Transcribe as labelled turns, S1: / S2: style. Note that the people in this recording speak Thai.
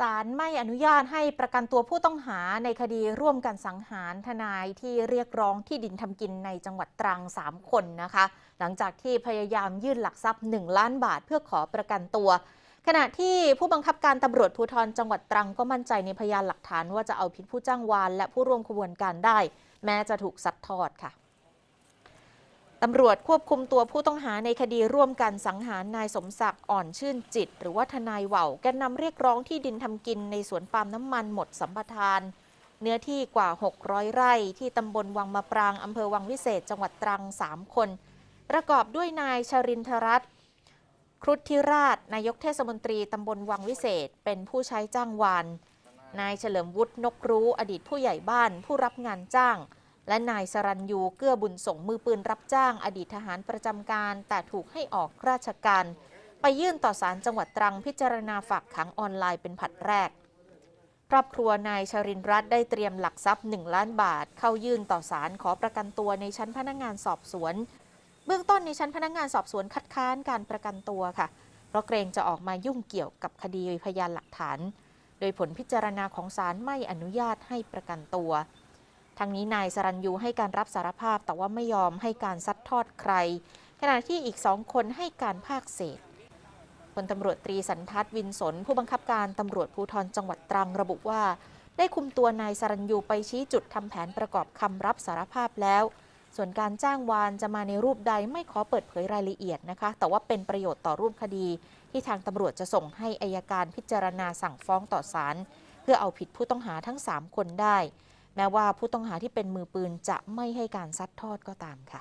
S1: ศาลไม่อนุญาตให้ประกันตัวผู้ต้องหาในคดีร่วมกันสังหารทนายที่เรียกร้องที่ดินทำกินในจังหวัดตรัง 3 คนนะคะ หลังจากที่พยายามยื่นหลักทรัพย์ 1 ล้านบาทเพื่อขอประกันตัว ขณะที่ผู้บังคับการตำรวจภูธรจังหวัดตรังก็มั่นใจในพยานหลักฐานว่าจะเอาผิดผู้จ้างวาน และผู้ร่วมขบวนการได้ แม้จะถูกซัดทอดค่ะ ตำรวจควบคุมตัวผู้ต้องหาในคดีร่วมกันสังหารนายสมศักดิ์อ่อนชื่นจิต หรือว่าทนายเหว่าแกนนำเรียกร้องที่ดินทำกินในสวนปาล์มน้ำมันหมดสัมปทาน เนื้อที่กว่า 600 ไร่ ที่ตำบลวังมะปรางอำเภอวังวิเศษ จังหวัดตรัง 3 คน ประกอบด้วยนายชรินทรัตน์ครุฑธิราช นายกเทศมนตรีตำบลวังวิเศษ เป็นผู้ใช้จ้างวานนายเฉลิมวุฒินกรู้อดีตผู้ใหญ่บ้านผู้รับงานจ้าง และนายสรัญยูเกื้อบุญส่งมือปืนรับจ้าง อดีตทหารประจำการ แต่ถูกให้ออกราชการ ไปยื่นต่อศาลจังหวัดตรังพิจารณาฝากขังออนไลน์เป็นผัดแรก ครอบครัวนายชรินรัตน์ได้เตรียมหลักทรัพย์ 1 ล้านบาท เข้ายื่นต่อศาลขอประกันตัวในชั้นพนักงานสอบสวน เบื้องต้นในชั้นพนักงานสอบสวนคัดค้านการประกันตัวค่ะ เพราะเกรงจะออกมายุ่งเกี่ยวกับคดีพยานหลักฐาน โดยผลพิจารณาของศาลไม่อนุญาตให้ประกันตัว ทางนี้นายสรัญยูให้การรับสารภาพแต่ว่าไม่ยอมให้การซัดทอดใคร ขณะที่อีกสองคนให้การภาคเศษพลตำรวจตรีสันทัศน์วินสน ผู้บังคับการตำรวจภูธรจังหวัดตรังระบุว่า ได้คุมตัวนายสรัญยูไปชี้จุดทำแผนประกอบคำรับสารภาพแล้ว ส่วนการจ้างวานจะมาในรูปใดไม่ขอเปิดเผยรายละเอียดนะคะ แต่ว่าเป็นประโยชน์ต่อรูปคดี ที่ทางตำรวจจะส่งให้อายการพิจารณาสั่งฟ้องต่อศาลเพื่อเอาผิดผู้ต้องหาทั้ง 3 คนได้ แม้ว่าผู้ต้องหาที่เป็นมือปืนจะไม่ให้การซัดทอดก็ตามค่ะ